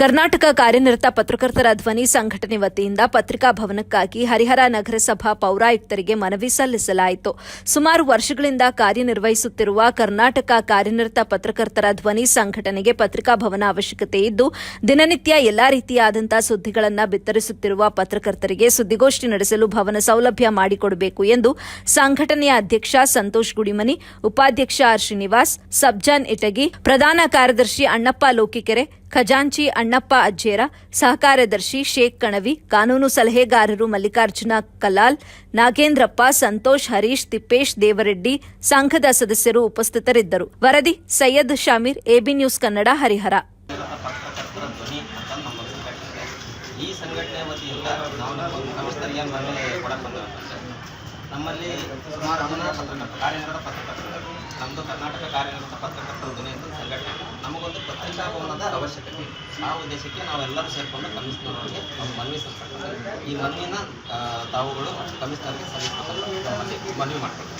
ಕರ್ನಾಟಕ ಕಾರ್ಯನಿರತ ಪತ್ರಕರ್ತರ ಧ್ವನಿ ಸಂಘಟನೆ ವತಿಯಿಂದ ಪತ್ರಿಕಾ ಭವನಕ್ಕಾಗಿ ಹರಿಹರ ನಗರಸಭಾ ಪೌರಾಯುಕ್ತರಿಗೆ ಮನವಿ ಸಲ್ಲಿಸಲಾಯಿತು. ಸುಮಾರು ವರ್ಷಗಳಿಂದ ಕಾರ್ಯನಿರ್ವಹಿಸುತ್ತಿರುವ ಕರ್ನಾಟಕ ಕಾರ್ಯನಿರತ ಪತ್ರಕರ್ತರ ಧ್ವನಿ ಸಂಘಟನೆಗೆ ಪತ್ರಿಕಾ ಭವನ ಅವಶ್ಯಕತೆ ಇದ್ದು, ದಿನನಿತ್ಯ ಎಲ್ಲಾ ರೀತಿಯಾದಂತಹ ಸುದ್ದಿಗಳನ್ನು ಬಿತ್ತರಿಸುತ್ತಿರುವ ಪತ್ರಕರ್ತರಿಗೆ ಸುದ್ದಿಗೋಷ್ಠಿ ನಡೆಸಲು ಭವನ ಸೌಲಭ್ಯ ಮಾಡಿಕೊಡಬೇಕು ಎಂದು ಸಂಘಟನೆಯ ಅಧ್ಯಕ್ಷ ಸಂತೋಷ್ ಗುಡಿಮನಿ, ಉಪಾಧ್ಯಕ್ಷ ಆರ್ ಶ್ರೀನಿವಾಸ್, ಸಬ್ಜಾನ್ ಇಟಗಿ, ಪ್ರಧಾನ ಕಾರ್ಯದರ್ಶಿ ಅಣ್ಣಪ್ಪ ಲೋಕಿಕೆರೆ ಖಜಾಂಚಿ ಅಣ್ಣಪ್ಪ ಅಜ್ಜೇರ, ಸಹಕಾರ್ಯದರ್ಶಿ ಶೇಖ್ ಕಣವಿ, ಕಾನೂನು ಸಲಹೆಗಾರರು ಮಲ್ಲಿಕಾರ್ಜುನ ಕಲಾಲ್, ನಾಗೇಂದ್ರಪ್ಪ, ಸಂತೋಷ್, ಹರೀಶ್, ತಿಪ್ಪೇಶ್, ದೇವರೆಡ್ಡಿ ಸಂಘದ ಸದಸ್ಯರು ಉಪಸ್ಥಿತರಿದ್ದರು ವರದಿ, ಸೈಯದ್ ಶಾಮೀರ್, ಎಬಿ ನ್ಯೂಸ್ ಕನ್ನಡ, ಹರಿಹರ. ಈ ನಾವು ನಮ್ಮಲ್ಲಿ ಸುಮಾರು ಜನ ಪತ್ರಕರ್ತರು, ಕಾರ್ಯನಿರತ ಪತ್ರಕರ್ತರು, ನಮ್ಮದು ಕರ್ನಾಟಕ ಕಾರ್ಯನಿರತ ಪತ್ರಕರ್ತರ ಧ್ವನಿ ಅಂತ ಸಂಘಟನೆ ಭವನದ ಅವಶ್ಯಕತೆ. ಆ ಉದ್ದೇಶಕ್ಕೆ ನಾವೆಲ್ಲರೂ ಸೇರಿಕೊಂಡು ಕಮಿಷನರ್ಗೆ ನಮ್ಮ ಮನವಿ ಸಲ್ಲಿಸ್ತಾರೆ ಈ ಮನವಿನ ತಾವುಗಳು ಕಮಿಷನರ್ಗೆ ನಮ್ಮಲ್ಲಿ ಮನವಿ ಮಾಡ್ತೀವಿ